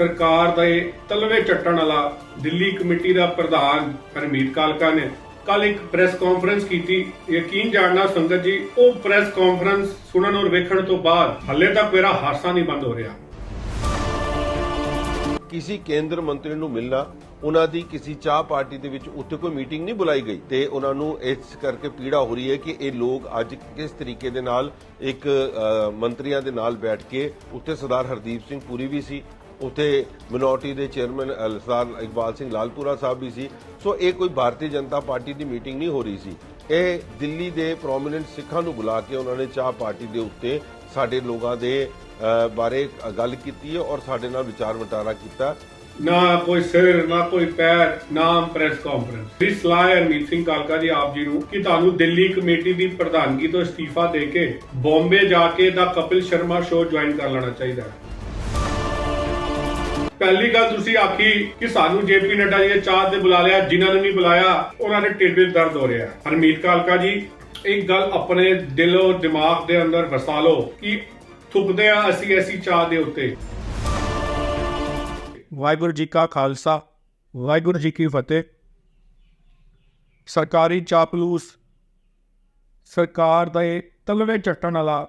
ਸਰਕਾਰ ਦਾ ਤਲਵੇ ਚੱਟਣ ਵਾਲਾ ਦਿੱਲੀ ਕਮੇਟੀ ਦਾ ਪ੍ਰਧਾਨ ਹਰਮੀਤ ਕਾਲਕਾ ਨੇ ਕੱਲ ਇੱਕ ਪ੍ਰੈਸ ਕਾਨਫਰੰਸ ਕੀਤੀ। ਯਕੀਨ ਜਾਣਨਾ ਸੰਗਤ ਜੀ, ਉਹ ਪ੍ਰੈਸ ਕਾਨਫਰੰਸ ਸੁਣਨ ਔਰ ਵੇਖਣ ਤੋਂ ਬਾਅਦ ਹੱਲੇ ਤੱਕ ਮੇਰਾ ਹਾਸਾ ਨਹੀਂ ਬੰਦ ਹੋ ਰਿਹਾ। ਕਿਸੇ ਕੇਂਦਰ ਮੰਤਰੀ ਨੂੰ ਮਿਲਣਾ, ਉਹਨਾਂ ਦੀ ਕਿਸੇ ਚਾਹ ਪਾਰਟੀ ਦੇ ਵਿੱਚ ਉੱਥੇ ਕੋਈ ਮੀਟਿੰਗ ਨਹੀਂ ਬੁਲਾਈ ਗਈ ਤੇ ਉਹਨਾਂ ਨੂੰ ਇਸ ਕਰਕੇ ਪੀੜਾ ਹੋ ਰਹੀ ਹੈ ਕਿ ਇਹ ਲੋਕ ਅੱਜ ਕਿਸ ਤਰੀਕੇ ਦੇ ਨਾਲ ਇੱਕ ਮੰਤਰੀਆਂ ਦੇ ਨਾਲ ਬੈਠ ਕੇ ਉੱਥੇ ਸਰਦਾਰ ਹਰਦੀਪ ਸਿੰਘ ਪੁਰੀ ਵੀ ਸੀ ਉੱਥੇ ਮਿਨੋਰਟੀ ਦੇ ਚੇਅਰਮੈਨ ਅ, ਸਰਦਾਰ ਇਕਬਾਲ ਸਿੰਘ ਲਾਲਪੁਰਾ ਸਾਹਿਬ ਵੀ ਸੀ। ਸੋ ਇਹ ਕੋਈ ਭਾਰਤੀ ਜਨਤਾ ਪਾਰਟੀ ਦੀ ਮੀਟਿੰਗ ਨਹੀਂ ਹੋ ਰਹੀ ਸੀ। ਇਹ ਦਿੱਲੀ ਦੇ ਪ੍ਰੋਮਿਨੈਂਟ ਸਿੱਖਾਂ ਨੂੰ ਬੁਲਾ ਕੇ ਉਹਨਾਂ ਨੇ ਚਾਹ ਪਾਰਟੀ ਦੇ ਉੱਤੇ ਸਾਡੇ ਲੋਕਾਂ ਦੇ ਬਾਰੇ ਗੱਲ ਕੀਤੀ ਹੈ ਔਰ ਸਾਡੇ ਨਾਲ ਵਿਚਾਰ ਵਟਾਰਾ ਕੀਤਾ। ਨਾ ਕੋਈ ਸਿਰ ਨਾ ਕੋਈ ਪੈਰ ਨਾ ਪ੍ਰੈਸ ਕਾਨਫਰੰਸ ਇਸ ਸਲਾਹ ਹੈ ਕਾਲਕਾ ਜੀ ਆਪ ਜੀ ਨੂੰ ਕਿ ਤੁਹਾਨੂੰ ਦਿੱਲੀ ਕਮੇਟੀ ਦੀ ਪ੍ਰਧਾਨਗੀ ਤੋਂ ਅਸਤੀਫਾ ਦੇ ਕੇ ਬੰਬੇ ਜਾ ਕੇ ਦਾ ਕਪਿਲ ਸ਼ਰਮਾ ਸ਼ੋਅ ਜੁਆਇਨ ਕਰ ਲੈਣਾ ਚਾਹੀਦਾ ਹੈ। ਪਹਿਲੀ ਗੱਲ ਤੁਸੀਂ ਆਖੀ ਕਿ ਸਾਨੂੰ ਜੇਪੀ ਨੱਡਾ ਜੀ ਨੇ ਚਾਹ ਤੇ ਬੁਲਾ ਲਿਆ, ਜਿਨ੍ਹਾਂ ਨੇ ਨਹੀਂ ਬੁਲਾਇਆ, ਉਹਨਾਂ ਦੇ ਢਿੱਡ ਵਿੱਚ ਦਰਦ ਹੋ ਰਿਹਾ ਹਰਮੀਤ ਕਾਲਕਾ ਜੀ, ਇੱਕ ਗੱਲ ਆਪਣੇ ਦਿਲੋਂ, ਦਿਮਾਗ ਦੇ ਅੰਦਰ ਵਸਾ ਲਓ ਕਿ ਥੁੱਕਦੇ ਆ ਅਸੀਂ ਐਸੀ ਚਾਹ ਦੇ ਉੱਤੇ। ਵਾਹਿਗੁਰੂ ਜੀ ਕਾ ਖਾਲਸਾ, ਵਾਹਿਗੁਰੂ ਜੀ ਕੀ ਫਤਿਹ। ਸਰਕਾਰੀ ਚਾਪਲੂਸ ਸਰਕਾਰ ਦਾ ਇਹ ਤਲਵੇ ਚੱਟਣ ਵਾਲਾ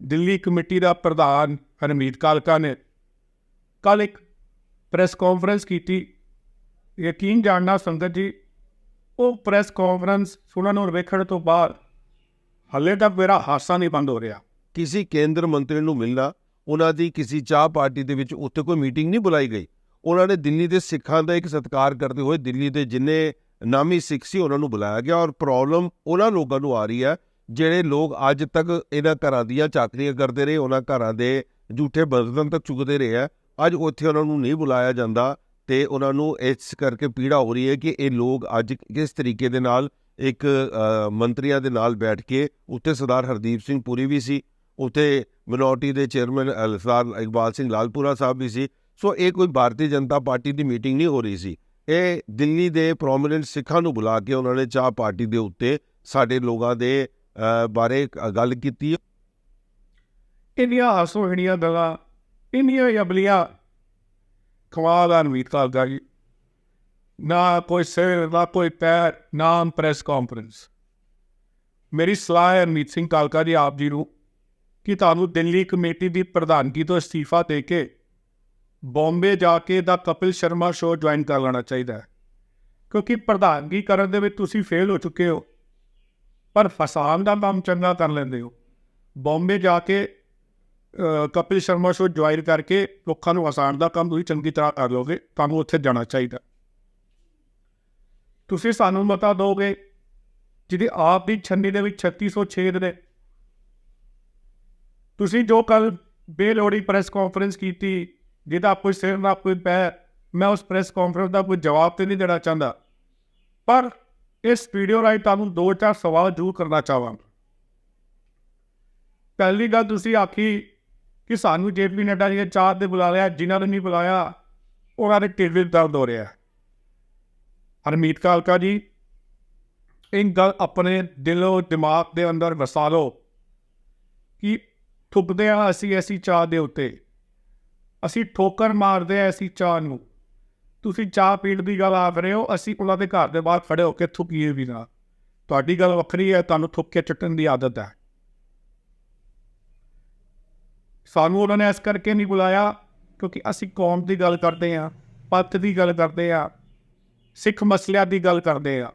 ਦਿੱਲੀ ਕਮੇਟੀ ਦਾ ਪ੍ਰਧਾਨ ਹਰਮੀਤ ਕਾਲਕਾ ਨੇ ਕੱਲ ਇੱਕ ਪ੍ਰੈਸ ਕਾਨਫਰੰਸ ਕੀਤੀ। ਯਕੀਨ ਜਾਣਨਾ ਸੰਗਤ ਜੀ, ਉਹ ਪ੍ਰੈਸ ਕਾਨਫਰੰਸ ਸੁਣਨ ਨੂੰ ਵੇਖਣ ਤੋਂ ਬਾਅਦ ਹੱਲੇ ਤੱਕ ਮੇਰਾ ਹਾਸਾ ਨਹੀਂ ਬੰਦ ਹੋ ਰਿਹਾ। ਕਿਸੇ ਕੇਂਦਰ ਮੰਤਰੀ ਨੂੰ ਮਿਲਣਾ, ਉਹਨਾਂ ਦੀ ਕਿਸੇ ਚਾਹ ਪਾਰਟੀ ਦੇ ਵਿੱਚ ਉੱਥੇ ਕੋਈ ਮੀਟਿੰਗ ਨਹੀਂ ਬੁਲਾਈ ਗਈ। ਉਹਨਾਂ ਨੇ ਦਿੱਲੀ ਦੇ ਸਿੱਖਾਂ ਦਾ ਇੱਕ ਸਤਿਕਾਰ ਕਰਦੇ ਹੋਏ ਦਿੱਲੀ ਦੇ ਜਿੰਨੇ ਨਾਮੀ ਸਿੱਖ ਸੀ ਉਹਨਾਂ ਨੂੰ ਬੁਲਾਇਆ ਗਿਆ ਔਰ ਪ੍ਰੋਬਲਮ ਉਹਨਾਂ ਲੋਕਾਂ ਨੂੰ ਆ ਰਹੀ ਹੈ, ਜਿਹੜੇ ਲੋਕ ਅੱਜ ਤੱਕ ਇਹਨਾਂ ਘਰਾਂ ਦੀਆਂ ਚਾਕਰੀਆਂ ਕਰਦੇ ਰਹੇ, ਉਹਨਾਂ ਘਰਾਂ ਦੇ ਝੂਠੇ ਬਰਤਨ ਤੱਕ ਚੁੱਕਦੇ ਰਹੇ ਆ ਅੱਜ ਉੱਥੇ ਉਹਨਾਂ ਨੂੰ ਨਹੀਂ ਬੁਲਾਇਆ ਜਾਂਦਾ ਤੇ ਉਹਨਾਂ ਨੂੰ ਇਸ ਕਰਕੇ ਪੀੜਾ ਹੋ ਰਹੀ ਹੈ ਕਿ ਇਹ ਲੋਕ ਅੱਜ ਕਿਸ ਤਰੀਕੇ ਦੇ ਨਾਲ ਇੱਕ ਮੰਤਰੀਆਂ ਦੇ ਨਾਲ ਬੈਠ ਕੇ ਉੱਥੇ ਸਰਦਾਰ ਹਰਦੀਪ ਸਿੰਘ ਪੁਰੀ ਵੀ ਸੀ ਉੱਥੇ ਮਿਨੋਰਟੀ ਦੇ ਚੇਅਰਮੈਨ ਅ, ਸਰਦਾਰ ਇਕਬਾਲ ਸਿੰਘ ਲਾਲਪੁਰਾ ਸਾਹਿਬ ਵੀ ਸੀ ਸੋ ਇਹ ਕੋਈ ਭਾਰਤੀ ਜਨਤਾ ਪਾਰਟੀ ਦੀ ਮੀਟਿੰਗ ਨਹੀਂ ਹੋ ਰਹੀ ਸੀ। ਇਹ ਦਿੱਲੀ ਦੇ ਪ੍ਰੋਮਿਨੈਂਟ ਸਿੱਖਾਂ ਨੂੰ ਬੁਲਾ ਕੇ ਉਹਨਾਂ ਨੇ ਚਾਹ ਪਾਰਟੀ ਦੇ ਉੱਤੇ ਸਾਡੇ ਲੋਕਾਂ ਦੇ ਬਾਰੇ ਗੱਲ ਕੀਤੀ। ਇੰਨੀਆਂ ਹਾਸੋਹੀਣੀਆਂ ਗੱਲਾਂ ਇੰਨੀਆਂ ਅਬਲੀਆਂ ਕਮਾਲ ਆ ਰਣਵੀਰ ਕਾਲਕਾ ਜੀ ਨਾ ਕੋਈ ਸਿਰ ਨਾ ਕੋਈ ਪੈਰ ਨਾ ਪ੍ਰੈਸ ਕਾਨਫਰੰਸ ਮੇਰੀ ਸਲਾਹ ਹੈ ਰਣਵੀਰ ਸਿੰਘ ਕਾਲਕਾ ਜੀ ਆਪ ਜੀ ਨੂੰ ਕਿ ਤੁਹਾਨੂੰ ਦਿੱਲੀ ਕਮੇਟੀ ਦੀ ਪ੍ਰਧਾਨਗੀ ਤੋਂ ਅਸਤੀਫਾ ਦੇ ਕੇ ਬੰਬੇ ਜਾ ਕੇ ਦਾ ਕਪਿਲ ਸ਼ਰਮਾ ਸ਼ੋਅ ਜੁਆਇਨ ਕਰ ਲੈਣਾ ਚਾਹੀਦਾ ਹੈ ਕਿਉਂਕਿ ਪ੍ਰਧਾਨਗੀ ਕਰਨ ਦੇ ਵਿੱਚ ਤੁਸੀਂ ਫੇਲ ਹੋ ਚੁੱਕੇ ਹੋ ਪਰ ਫਸਾਨ ਦਾ ਕੰਮ ਚੰਗਾ ਕਰ ਲੈਂਦੇ ਹੋ ਬੰਬੇ ਜਾ ਕੇ ਕਪਿਲ ਸ਼ਰਮਾ ਸ਼ੋ ਜੁਆਇਨ ਕਰਕੇ ਲੋਕਾਂ ਨੂੰ ਹਸਾਉਣ ਦਾ ਕੰਮ ਤੁਸੀਂ ਚੰਗੀ ਤਰ੍ਹਾਂ ਕਰ ਲੋਗੇ ਤੁਹਾਨੂੰ ਉੱਥੇ ਜਾਣਾ ਚਾਹੀਦਾ। ਤੁਸੀਂ ਸਾਨੂੰ ਮਤਾ ਦੋਗੇ, ਜਿਹਦੀ ਆਪ ਦੀ ਛੰਨੀ ਦੇ ਵਿੱਚ 3606 ਨੇ। ਤੁਸੀਂ ਜੋ ਕੱਲ ਬੇਲੋੜੀ ਪ੍ਰੈਸ ਕਾਨਫਰੰਸ ਕੀਤੀ, ਜਿਹਦਾ ਕੋਈ ਸਿਰ ਨਾ ਕੋਈ ਪੈ ਮੈਂ ਉਸ ਪ੍ਰੈਸ ਕਾਨਫਰੰਸ ਦਾ ਕੋਈ ਜਵਾਬ ਤੇ ਨਹੀਂ ਦੇਣਾ ਚਾਹੁੰਦਾ। ਪਰ ਇਸ ਵੀਡੀਓ ਰਾਹੀਂ ਤੁਹਾਨੂੰ ਦੋ ਚਾਰ ਸਵਾਲ ਜ਼ਰੂਰ ਕਰਨਾ ਚਾਹਾਂਗਾ। ਪਹਿਲੀ ਗੱਲ ਤੁਸੀਂ ਆਖੀ ਕਿ ਸਾਨੂੰ ਜੇਪੀ ਨੱਡਾ ਜੀ ਨੇ ਚਾਹ ਤੇ ਬੁਲਾ ਲਿਆ, ਜਿਨ੍ਹਾਂ ਨੇ ਨਹੀਂ ਬੁਲਾਇਆ, ਉਹਨਾਂ ਦੇ ਢਿੱਡ ਵਿੱਚ ਦਰਦ ਹੋ ਰਿਹਾ ਹਰਮੀਤ ਕਾਲਕਾ ਜੀ, ਇਹ ਗੱਲ ਆਪਣੇ ਦਿਲੋਂ, ਦਿਮਾਗ ਦੇ ਅੰਦਰ ਵਸਾ ਲਓ ਕਿ ਥੁੱਪਦੇ ਆ ਅਸੀਂ ਐਸੀ ਚਾਹ ਦੇ ਉੱਤੇ। ਅਸੀਂ ਠੋਕਰ ਮਾਰਦੇ ਆ ਐਸੀ ਚਾਹ ਨੂੰ। ਤੁਸੀਂ ਚਾਹ ਪੀਣ ਦੀ ਗੱਲ ਆਖ ਰਹੇ ਹੋ, ਅਸੀਂ ਉਹਨਾਂ ਦੇ ਘਰ ਦੇ ਬਾਹਰ ਖੜੇ ਹੋ ਕੇ ਥੁੱਕੀਏ ਵੀ ਨਾ। ਤੁਹਾਡੀ ਗੱਲ ਵੱਖਰੀ ਹੈ, ਤੁਹਾਨੂੰ ਥੁੱਕ ਕੇ ਚੱਟਣ ਦੀ ਆਦਤ ਹੈ। ਸਾਨੂੰ ਉਹਨਾਂ ਨੇ ਇਸ ਕਰਕੇ ਨਹੀਂ ਬੁਲਾਇਆ ਕਿਉਂਕਿ ਅਸੀਂ ਕੌਮ ਦੀ ਗੱਲ ਕਰਦੇ ਹਾਂ ਪੰਥ ਦੀ ਗੱਲ ਕਰਦੇ ਹਾਂ, ਸਿੱਖ ਮਸਲਿਆਂ ਦੀ ਗੱਲ ਕਰਦੇ ਹਾਂ।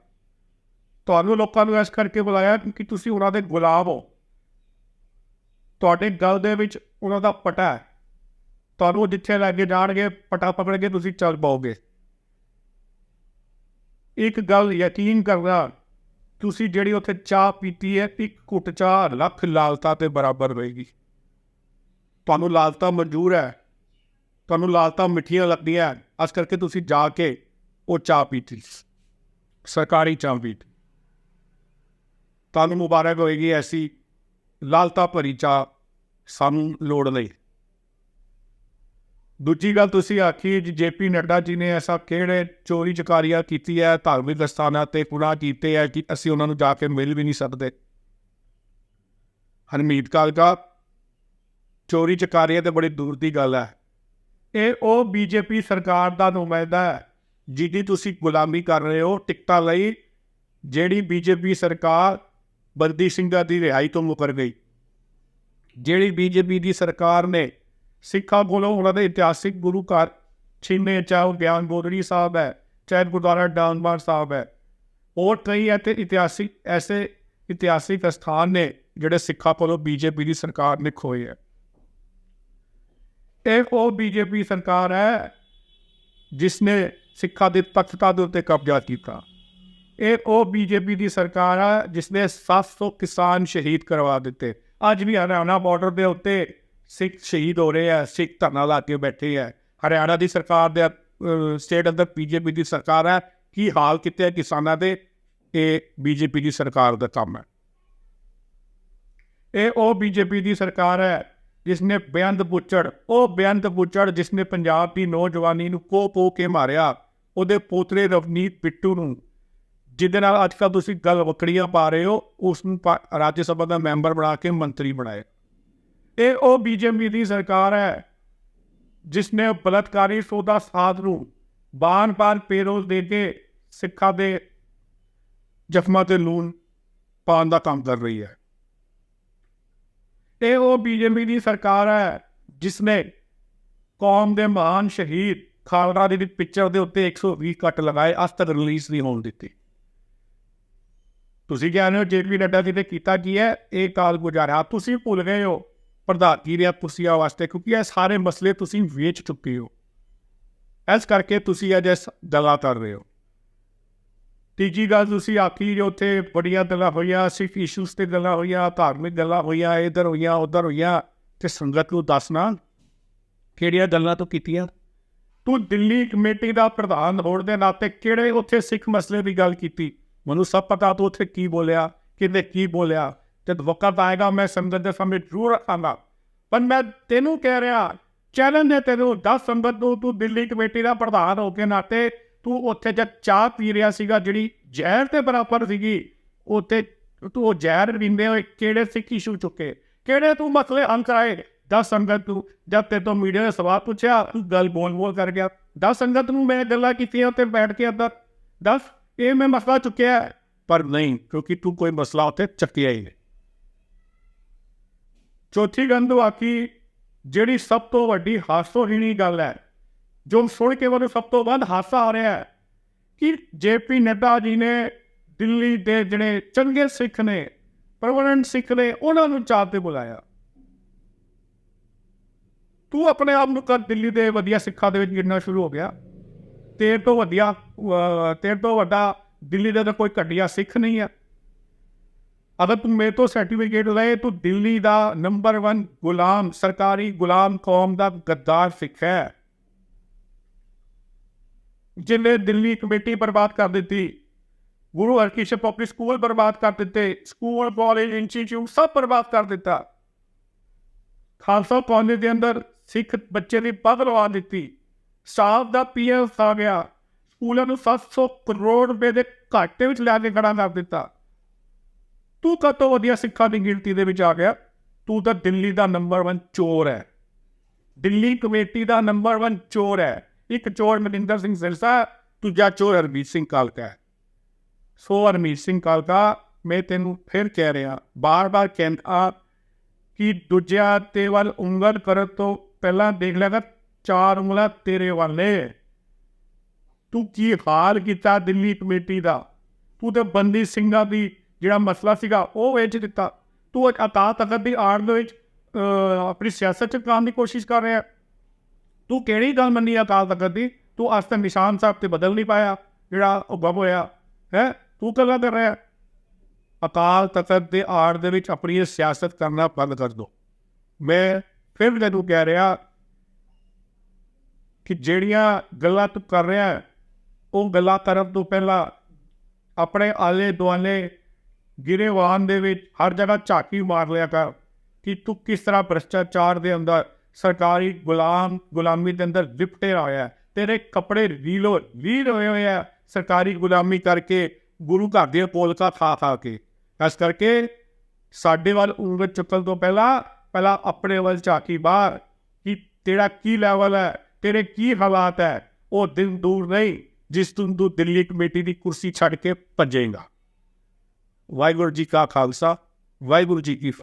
ਤੁਹਾਨੂੰ ਲੋਕਾਂ ਨੂੰ ਇਸ ਕਰਕੇ ਬੁਲਾਇਆ ਕਿਉਂਕਿ ਤੁਸੀਂ ਉਹਨਾਂ ਦੇ ਗੁਲਾਬ ਹੋ। ਤੁਹਾਡੇ ਗੱਲ ਦੇ ਵਿੱਚ ਉਹਨਾਂ ਦਾ ਪਟਾ ਹੈ। ਤੁਹਾਨੂੰ ਉਹ ਜਿੱਥੇ ਲੈ ਕੇ ਜਾਣਗੇ, ਪਟਾ ਪਕੜ ਕੇ ਤੁਸੀਂ ਚੱਲ ਪਾਓਗੇ। ਇੱਕ ਗੱਲ ਯਕੀਨ ਕਰਨਾ, ਤੁਸੀਂ ਜਿਹੜੀ ਉੱਥੇ ਚਾਹ ਪੀਤੀ ਹੈ ਇੱਕ ਘੁੱਟ ਚਾਹ ਲੱਖ ਲਾਲਤਾ ਤੇ ਬਰਾਬਰ ਹੋਏਗੀ। ਤੁਹਾਨੂੰ ਲਾਲਤਾ ਮਨਜ਼ੂਰ ਹੈ। ਤੁਹਾਨੂੰ ਲਾਲਤਾ ਮਿੱਠੀਆਂ ਲੱਗਦੀਆਂ ਇਸ ਕਰਕੇ ਤੁਸੀਂ ਜਾ ਕੇ ਉਹ ਚਾਹ ਪੀਤੀ। ਸਰਕਾਰੀ ਚਾਹ ਪੀਤੀ। ਤੁਹਾਨੂੰ ਮੁਬਾਰਕ ਹੋਏਗੀ ਐਸੀ ਲਾਲਤਾ ਭਰੀ ਚਾਹ ਸਾਨੂੰ ਲੋੜ ਨਹੀਂ ਦੂਜੀ ਗੱਲ ਤੁਸੀਂ ਆਖੀ ਜੀ, ਜੇਪੀ ਨੱਡਾ ਜੀ ਨੇ ਐਸਾ ਕਿਹੜੇ ਚੋਰੀ ਚਕਾਰੀਆਂ ਕੀਤੀ ਹੈ, ਧਾਰਮਿਕ ਅਸਥਾਨਾਂ ਤੇ ਗੁਨਾਹ ਕੀਤੇ ਹੈ ਕਿ ਅਸੀਂ ਉਹਨਾਂ ਨੂੰ ਜਾ ਕੇ ਮਿਲ ਵੀ ਨਹੀਂ ਸਕਦੇ? ਹਰਮੀਤ ਕਾਲਕਾ ਚੋਰੀ ਚਕਾਰੀਆਂ ਤੇ ਬੜੀ ਦੂਰ ਦੀ ਗੱਲ ਹੈ। ਇਹ ਉਹ ਬੀਜੇਪੀ ਸਰਕਾਰ ਦਾ ਨੁਮਾਇੰਦਾ ਹੈ, ਜਿਹਦੀ ਤੁਸੀਂ ਗੁਲਾਮੀ ਕਰ ਰਹੇ ਹੋ ਟਿਕਟਾਂ ਲਈ, ਜਿਹੜੀ ਬੀਜੇਪੀ ਸਰਕਾਰ ਬੰਦੀ ਸਿੰਘਾਂ ਦੀ ਰਿਹਾਈ ਤੋਂ ਮੁਕਰ ਗਈ। ਜਿਹੜੀ ਬੀਜੇਪੀ ਦੀ ਸਰਕਾਰ ਨੇ ਸਿੱਖਾਂ ਕੋਲੋਂ ਉਹਨਾਂ ਦੇ ਇਤਿਹਾਸਿਕ ਗੁਰੂ ਘਰ ਛੀਨੇ ਚਾਹੇ ਉਹ ਗਿਆਨ ਗੋਦੜੀ ਸਾਹਿਬ ਹੈ, ਚਾਹੇ ਗੁਰਦੁਆਰਾ ਡਾਨਮਾਰ ਸਾਹਿਬ ਹੈ, ਹੋਰ ਕਈ ਇੱਥੇ ਇਤਿਹਾਸਿਕ, ਐਸੇ ਇਤਿਹਾਸਿਕ ਸਥਾਨ ਨੇ ਜਿਹੜੇ ਸਿੱਖਾਂ ਕੋਲੋਂ ਬੀਜੇਪੀ ਦੀ ਸਰਕਾਰ ਨੇ ਖੋਏ ਹੈ। ਇਹ ਉਹ ਬੀਜੇਪੀ ਸਰਕਾਰ ਹੈ ਜਿਸ ਨੇ ਸਿੱਖਾਂ ਦੇ ਤਖਤਾਂ ਦੇ ਉੱਤੇ ਕਬਜ਼ਾ ਕੀਤਾ। ਇਹ ਉਹ ਬੀਜੇਪੀ ਦੀ ਸਰਕਾਰ ਹੈ ਜਿਸ ਨੇ 700 ਕਿਸਾਨ ਸ਼ਹੀਦ ਕਰਵਾ ਦਿੱਤੇ। ਅੱਜ ਵੀ ਹਰਿਆਣਾ ਬਾਰਡਰ ਦੇ ਉੱਤੇ ਸਿੱਖ ਸ਼ਹੀਦ ਹੋ ਰਹੇ ਆ ਸਿੱਖ ਧਰਨਾ ਲਾ ਕੇ ਬੈਠੇ ਆ ਹਰਿਆਣਾ ਦੀ ਸਰਕਾਰ ਦੇ ਸਟੇਟ ਅੰਦਰ ਬੀਜੇਪੀ ਦੀ ਸਰਕਾਰ ਹੈ। ਕੀ ਹਾਲ ਕੀਤੇ ਹੈ ਕਿਸਾਨਾਂ ਦੇ? ਇਹ ਬੀਜੇਪੀ ਦੀ ਸਰਕਾਰ ਦਾ ਕੰਮ ਹੈ। ਇਹ ਉਹ ਬੀਜੇਪੀ ਦੀ ਸਰਕਾਰ ਹੈ ਜਿਸਨੇ ਬੇਅੰਤ ਬੁੱਚੜ ਉਹ ਬੇਅੰਤ ਬੁੱਚੜ ਜਿਸ ਨੇ ਪੰਜਾਬ ਦੀ ਨੌਜਵਾਨੀ ਨੂੰ ਕੋ ਪੋ ਕੇ ਮਾਰਿਆ, ਉਹਦੇ ਪੋਤਰੇ ਰਵਨੀਤ ਬਿੱਟੂ ਨੂੰ। ਜਿਹਦੇ ਨਾਲ ਅੱਜ ਕੱਲ੍ਹ ਤੁਸੀਂ ਗੱਲ ਵਕੜੀਆਂ ਪਾ ਰਹੇ ਹੋ, ਉਸ ਨੂੰ ਪਾ- ਰਾਜ ਸਭਾ ਦਾ ਮੈਂਬਰ ਬਣਾ ਕੇ ਮੰਤਰੀ ਬਣਾਏ ਇਹ ਉਹ ਬੀਜੇਪੀ ਦੀ ਸਰਕਾਰ ਹੈ ਜਿਸ ਨੇ ਬਲਤਕਾਰੀ ਸੌਦਾ ਸਾਧ ਨੂੰ ਬਾਨ-ਬਾਨ ਪੇਰੋਲ ਦੇ ਕੇ ਸਿੱਖਾਂ ਦੇ ਜ਼ਖਮਾਂ ਤੇ ਲੂਣ ਪਾਉਣ ਦਾ ਕੰਮ ਕਰ ਰਹੀ ਹੈ। ਇਹ ਉਹ ਬੀਜੇਪੀ ਦੀ ਸਰਕਾਰ ਹੈ ਜਿਸ ਨੇ ਕੌਮ ਦੇ ਮਹਾਨ ਸ਼ਹੀਦ ਖਾਲੜਾ ਦੀ ਪਿਕਚਰ ਦੇ ਉੱਤੇ 120 ਕੱਟ ਲਗਾਏ, ਅੱਜ ਤੱਕ ਰਿਲੀਜ਼ ਨਹੀਂ ਹੋਣ ਦਿੱਤੀ। ਤੁਸੀਂ ਕਹਿੰਦੇ ਹੋ ਜੇਪੀ ਨੱਡਾ ਜੀ ਨੇ ਕੀਤਾ ਕੀ ਹੈ, ਇਹ ਕਾਲ ਗੁਜ਼ਾਰਿਆ ਤੁਸੀਂ ਭੁੱਲ ਗਏ ਹੋ, ਪ੍ਰਧਾਨ ਜੀ ਦੀਆਂ ਕੁਰਸੀਆਂ ਵਾਸਤੇ, ਕਿਉਂਕਿ ਇਹ ਸਾਰੇ ਮਸਲੇ ਤੁਸੀਂ ਵੇਚ ਚੁੱਕੇ ਹੋ। ਇਸ ਕਰਕੇ ਤੁਸੀਂ ਅੱਜ ਇਸ ਗੱਲਾਂ ਕਰ ਰਹੇ ਹੋ। ਤੀਜੀ ਗੱਲ ਤੁਸੀਂ ਆਖੀ ਜੋ ਉੱਥੇ ਬੜੀਆਂ ਗੱਲਾਂ ਹੋਈਆਂ, ਸਿੱਖ ਇਸ਼ੂਸ ਤੇ ਗੱਲਾਂ ਹੋਈਆਂ, ਧਾਰਮਿਕ ਗੱਲਾਂ ਹੋਈਆਂ, ਇਧਰ ਹੋਈਆਂ, ਉਧਰ ਹੋਈਆਂ, ਤੇ ਸੰਗਤ ਨੂੰ ਦੱਸਣਾ ਕਿਹੜੀਆਂ ਗੱਲਾਂ ਤੋਂ ਕੀਤੀਆਂ? ਤੂੰ ਦਿੱਲੀ ਕਮੇਟੀ ਦਾ ਪ੍ਰਧਾਨ ਹੋਣ ਦੇ ਨਾਤੇ ਕਿਹੜੇ ਉੱਥੇ ਸਿੱਖ ਮਸਲੇ ਦੀ ਗੱਲ ਕੀਤੀ? ਮੈਨੂੰ ਸਭ ਪਤਾ ਤੂੰ ਉੱਥੇ ਕੀ ਬੋਲਿਆ ਕਿੰਨੇ ਕੀ ਬੋਲਿਆ, ਤੇ ਵਕਤ ਆਏਗਾ, ਮੈਂ ਸੰਗਤ ਦੇ ਸਾਹਮਣੇ ਜ਼ਰੂਰ ਰੱਖਾਂਗਾ ਪਰ ਮੈਂ ਤੈਨੂੰ ਕਹਿ ਰਿਹਾ ਚੈਲੰਜ ਹੈ ਤੈਨੂੰ 10 ਸੰਗਤ ਨੂੰ ਤੂੰ ਦਿੱਲੀ ਕਮੇਟੀ ਦਾ ਪ੍ਰਧਾਨ ਹੋ ਕੇ ਨਾਤੇ ਤੂੰ ਉੱਥੇ ਜਦ ਚਾਹ ਪੀ ਰਿਹਾ ਸੀਗਾ, ਜਿਹੜੀ ਜ਼ਹਿਰ ਦੇ ਬਰਾਬਰ ਸੀਗੀ, ਉੱਥੇ ਤੂੰ ਉਹ ਜ਼ਹਿਰ ਪੀਂਦੇ ਹੋਏ ਕਿਹੜੇ ਸਿੱਖ ਇਸ਼ੂ ਚੁੱਕੇ? ਕਿਹੜੇ ਤੂੰ ਮਸਲੇ ਹੱਲ ਕਰਾਏ? ਦਸ ਸੰਗਤ ਨੂੰ, ਜਦ ਤੇ ਤੋਂ ਮੀਡੀਆ ਨੇ ਸਵਾਲ ਪੁੱਛਿਆ, ਤੂੰ ਗੱਲ ਬੋਲ ਬੋਲ ਕਰ ਗਿਆ। ਦਸ ਸੰਗਤ ਨੂੰ ਮੈਂ ਗੱਲਾਂ ਕੀਤੀਆਂ ਉੱਤੇ ਬੈਠ ਕੇ ਅੰਦਰ 10 ਇਹ ਮੈਂ ਮਸਲਾ ਚੁੱਕਿਆ ਪਰ ਨਹੀਂ, ਕਿਉਂਕਿ ਤੂੰ ਕੋਈ ਮਸਲਾ ਉੱਥੇ ਚੱਕਿਆ ਹੀ ਨਹੀਂ। ਚੌਥੀ ਗੱਲ ਤੋਂ ਜਿਹੜੀ ਸਭ ਤੋਂ ਵੱਡੀ ਹਾਸੋਹੀਣੀ ਗੱਲ ਹੈ ਜੋ ਸੁਣ ਕੇ ਮੈਨੂੰ ਸਭ ਤੋਂ ਵੱਧ ਹਾਸਾ ਆ ਰਿਹਾ ਹੈ ਕਿ ਜੇਪੀ ਨੱਡਾ ਜੀ ਨੇ ਦਿੱਲੀ ਦੇ ਜਿਹੜੇ ਚੰਗੇ ਸਿੱਖ ਨੇ ਪਰਮਨੈਂਟ ਸਿੱਖ ਨੇ ਉਹਨਾਂ ਨੂੰ ਚਾਹ ਤੇ ਬੁਲਾਇਆ। ਤੂੰ ਆਪਣੇ ਆਪ ਨੂੰ ਕਰ ਦਿੱਲੀ ਦੇ ਵਧੀਆ ਸਿੱਖਾਂ ਦੇ ਵਿੱਚ ਗਿਣਨਾ ਸ਼ੁਰੂ ਹੋ ਗਿਆ। ਤੇਰੇ ਤੋਂ ਵਧੀਆ ਅਹ, ਤੇਰੇ ਤੋਂ ਵੱਡਾ ਦਿੱਲੀ ਦਾ ਤਾਂ ਕੋਈ ਘਟੀਆ ਸਿੱਖ ਨਹੀਂ ਹੈ। ਅਗਰ ਤੂੰ ਮੇਰੇ ਤੋਂ ਸਰਟੀਫਿਕੇਟ ਲਏ ਤੂੰ ਦਿੱਲੀ ਦਾ ਨੰਬਰ 1 ਗੁਲਾਮ ਸਰਕਾਰੀ ਗੁਲਾਮ ਕੌਮ ਦਾ ਗੱਦਾਰ ਸਿੱਖ ਹੈ। ਜਿਹਨੇ ਦਿੱਲੀ ਕਮੇਟੀ ਬਰਬਾਦ ਕਰ ਦਿੱਤੀ, ਗੁਰੂ ਹਰਕ੍ਰਿਸ਼ਨ ਪਬਲਿਕ ਸਕੂਲ ਬਰਬਾਦ ਕਰ ਦਿੱਤੇ, ਸਕੂਲ ਕਾਲਜ ਇੰਸਟੀਚਿਊਟ ਸਭ ਬਰਬਾਦ ਕਰ ਦਿੱਤਾ। ਖਾਲਸਾ ਕਾਲਜ ਦੇ ਅੰਦਰ ਸਿੱਖ ਬੱਚੇ ਦੀ ਪੱਗ ਲਵਾ ਦਿੱਤੀ। ਸਟਾਫ ਦਾ ਪੀਐਫ ਆ ਗਿਆ। ਸਕੂਲਾਂ ਨੂੰ 700 ਕਰੋੜ ਰੁਪਏ ਦੇ ਘਾਟੇ ਵਿੱਚ ਲੈ ਕੇ ਖੜਾ ਕਰ ਦਿੱਤਾ। ਤੂੰ ਕਦੋਂ ਵਧੀਆ ਸਿੱਖਾਂ ਦੀ ਗਿਣਤੀ ਦੇ ਵਿੱਚ ਆ ਗਿਆ? ਤੂੰ ਤਾਂ ਦਿੱਲੀ ਦਾ ਨੰਬਰ 1 ਚੋਰ ਹੈ। ਦਿੱਲੀ ਕਮੇਟੀ ਦਾ ਨੰਬਰ 1 ਚੋਰ ਹੈ। ਇੱਕ ਚੋਰ ਮਨਿੰਦਰ ਸਿੰਘ ਸਿਰਸਾ, ਦੂਜਾ ਚੋਰ ਹਰਮੀਤ ਸਿੰਘ ਕਾਲਕਾ। ਸੋ ਹਰਮੀਤ ਸਿੰਘ ਕਾਲਕਾ, ਮੈਂ ਤੈਨੂੰ ਫਿਰ ਕਹਿ ਰਿਹਾ, ਬਾਰ-ਬਾਰ ਕਹਿੰਦਾ ਕਿ ਦੂਜਿਆਂ ਤੇ ਵੱਲ ਉਂਗਲ ਕਰਨ ਤੋਂ ਪਹਿਲਾਂ ਦੇਖ ਲੈ ਚਾਰ ਉਂਗਲਾਂ ਤੇਰੇ ਵੱਲੇ ਤੂੰ ਕੀ ਹਾਲ ਕੀਤਾ ਦਿੱਲੀ ਕਮੇਟੀ ਦਾ? ਤੂੰ ਤੇ ਬੰਦੀ ਸਿੰਘਾਂ ਦੀ ਜਿਹੜਾ ਮਸਲਾ ਸੀਗਾ ਉਹ ਵੇਚ ਦਿੱਤਾ। ਤੂੰ ਇੱਕ ਤਖਤ ਦੀ ਆੜ ਦੇ ਵਿੱਚ ਆਪਣੀ ਸਿਆਸਤ ਚ ਕਾਮ ਦੀ ਕੋਸ਼ਿਸ਼ ਕਰ ਰਿਹਾ। ਤੂੰ ਕਿਹੜੀ ਗੱਲ ਮੰਨੀ ਅਕਾਲ ਤਖਤ ਦੀ? ਤੂੰ ਅੱਜ ਤੱਕ ਨਿਸ਼ਾਨ ਸਾਹਿਬ ਤੇ ਬਦਲ ਨਹੀਂ ਪਾਇਆ, ਜਿਹੜਾ ਉਹ ਗਮ ਹੋਇਆ, ਹੈ? ਤੂੰ ਕਲਾ ਕਰ ਰਿਹਾ ਅਕਾਲ ਤਖਤ ਦੇ ਆੜ ਦੇ ਵਿੱਚ ਆਪਣੀ ਇਹ ਸਿਆਸਤ ਕਰਨਾ ਬੰਦ ਕਰ ਦੋ। ਮੈਂ ਫਿਰ ਤੈਨੂੰ ਕਹਿ ਰਿਹਾ ਕਿ ਜਿਹੜੀਆਂ ਗੱਲਾਂ ਤੂੰ ਕਰ ਰਿਹਾ ਉਹ ਗੱਲਾਂ ਕਰਨ ਤੋਂ ਪਹਿਲਾਂ ਆਪਣੇ ਆਲੇ ਦੁਆਲੇ ਗਿਰੇਵਾਨ ਦੇ ਵਿੱਚ ਹਰ ਜਗ੍ਹਾ ਝਾਕੀ ਮਾਰ ਲਿਆ ਕਰ ਕਿ ਤੂੰ ਕਿਸ ਤਰ੍ਹਾਂ ਭ੍ਰਸ਼ਟਾਚਾਰ ਦੇ ਅੰਦਰ ਸਰਕਾਰੀ ਗੁਲਾਮ, ਗੁਲਾਮੀ ਦੇ ਅੰਦਰ ਲਿਪਟੇ ਹੋਇਆ ਹੈ। ਤੇਰੇ ਕੱਪੜੇ ਰੀਲੋ ਰੀਲ ਹੋਏ ਹੋਏ ਆ। ਸਰਕਾਰੀ ਗੁਲਾਮੀ ਕਰਕੇ ਗੁਰੂ ਘਰ ਦੇ ਪੋਲਕਾ ਖਾ ਖਾ ਕੇ। ਇਸ ਕਰਕੇ ਸਾਡੇ ਵੱਲ ਉਂਗਲ ਚੁੱਕਣ ਤੋਂ ਪਹਿਲਾਂ ਪਹਿਲਾਂ ਆਪਣੇ ਵੱਲ ਝਾਕੀ ਬਾਹਰ ਕਿ ਤੇਰਾ ਕੀ ਲੈਵਲ ਹੈ, ਤੇਰੇ ਕੀ ਹਾਲਾਤ ਹੈ, ਉਹ ਦਿਨ ਦੂਰ ਨਹੀਂ, ਜਿਸ ਤੂੰ ਤੂੰ ਦਿੱਲੀ ਕਮੇਟੀ ਦੀ ਕੁਰਸੀ ਛੱਡ ਕੇ ਭੱਜੇਗਾ। ਵਾਹਿਗੁਰੂ ਜੀ ਕਾ ਖਾਲਸਾ, ਵਾਹਿਗੁਰੂ ਜੀ ਕੀ ਫਤਿਹ।